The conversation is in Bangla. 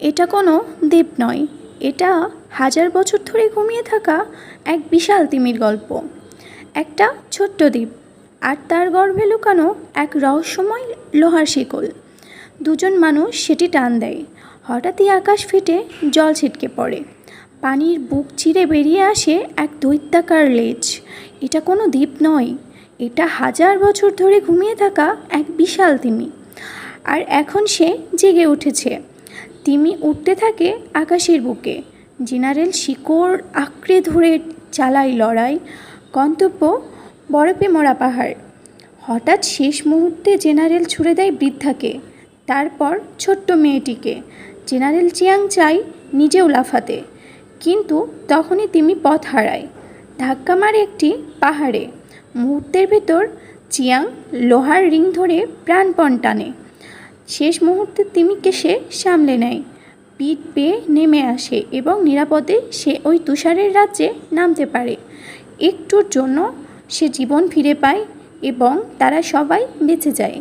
এটা কোনো দ্বীপ নয়। এটা হাজার বছর ধরে ঘুমিয়ে থাকা এক বিশাল তিমির গল্প। একটা ছোট্ট দ্বীপ, আর তার গর্ভে লুকানো এক রহস্যময় লোহার শিকল। দুজন মানুষ সেটি টান দেয়। হঠাৎই আকাশ ফেটে জল ছিটকে পড়ে। পানির বুক চিরে বেরিয়ে আসে এক দৈত্যাকার লেজ। এটা কোনো দ্বীপ নয়। এটা হাজার বছর ধরে ঘুমিয়ে থাকা এক বিশাল তিমি। আর এখন সে জেগে উঠেছে। তিমি উঠতে থাকে আকাশের বুকে। জেনারেল শিকড় আঁকড়ে ধরে চালায় লড়াই। গন্তব্য বরফে মরা পাহাড়। হঠাৎ শেষ মুহূর্তে জেনারেল ছুড়ে দেয় বৃদ্ধাকে। তারপর ছোট্ট মেয়েটিকে। জেনারেল চিয়াং চাই নিজেও লাফাতে। কিন্তু তখনই তিমি পথ হারায়। ধাক্কা মারে একটি পাহাড়ে। মুহূর্তের ভেতর চিয়াং লোহার রিং ধরে প্রাণপণ টানে। শেষ মুহূর্তে তিমিকে সে সামলে নেয়। পিঠ পেয়ে নেমে আসে এবং নিরাপদে সে ওই তুষারের রাজ্যে নামতে পারে। একটুর জন্য সে জীবন ফিরে পায় এবং তারা সবাই বেঁচে যায়।